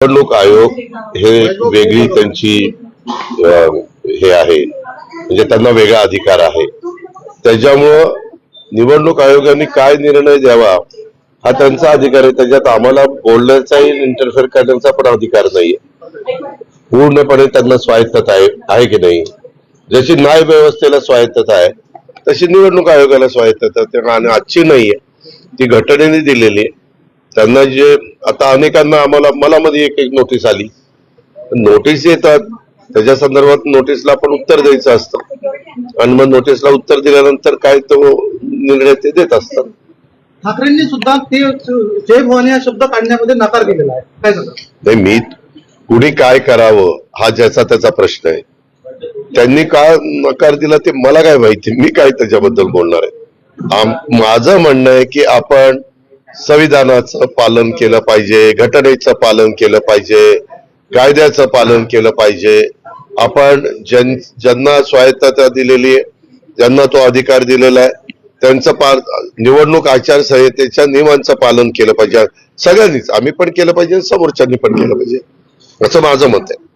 निवडणूक आयोग हे वेगळी त्यांची हे आहे. म्हणजे त्यांना वेगळा अधिकार आहे. त्याच्यामुळं निवडणूक आयोगाने काय निर्णय द्यावा हा त्यांचा अधिकार आहे. त्याच्यात आम्हाला बोलण्याचाही इंटरफेअर करण्याचा पण अधिकार नाहीये. पूर्णपणे त्यांना स्वायत्तता आहे आहे की नाही? जशी न्याय व्यवस्थेला स्वायत्तता आहे तशी निवडणूक आयोगाला स्वायत्तता आणि आजची नाहीये. ती घटनेने दिलेली आहे. त्यांना जे आता अनेकांना आम्हाला मला मध्ये एक एक नोटीस आली. नोटीस येतात. त्याच्या संदर्भात नोटीसला आपण उत्तर द्यायचं असतं. आणि मग नोटीसला उत्तर दिल्यानंतर काय तो निर्णय ते देत असतात. ठाकरेंनी सुद्धा ते जय भवानी हा शब्द काढण्यामध्ये नकार दिलेला आहे. काय नाही मी कुणी काय करावं हा ज्याचा त्याचा प्रश्न आहे. त्यांनी का नकार दिला ते मला काय माहिती मी काय त्याच्याबद्दल बोलणार आहे? माझं म्हणणं आहे की आपण संविधानाचं पालन केलं पाहिजे घटनेचं पालन केलं पाहिजे कायद्याचं पालन केलं पाहिजे. आपण जन ज्यांना स्वायत्तता दिलेली आहे ज्यांना तो अधिकार दिलेला आहे त्यांचं पा निवडणूक आचारसंहितेच्या नियमांचं पालन केलं पाहिजे. सगळ्यांनीच आम्ही पण केलं पाहिजे समोरच्यांनी पण केलं पाहिजे. असं माझं मत आहे.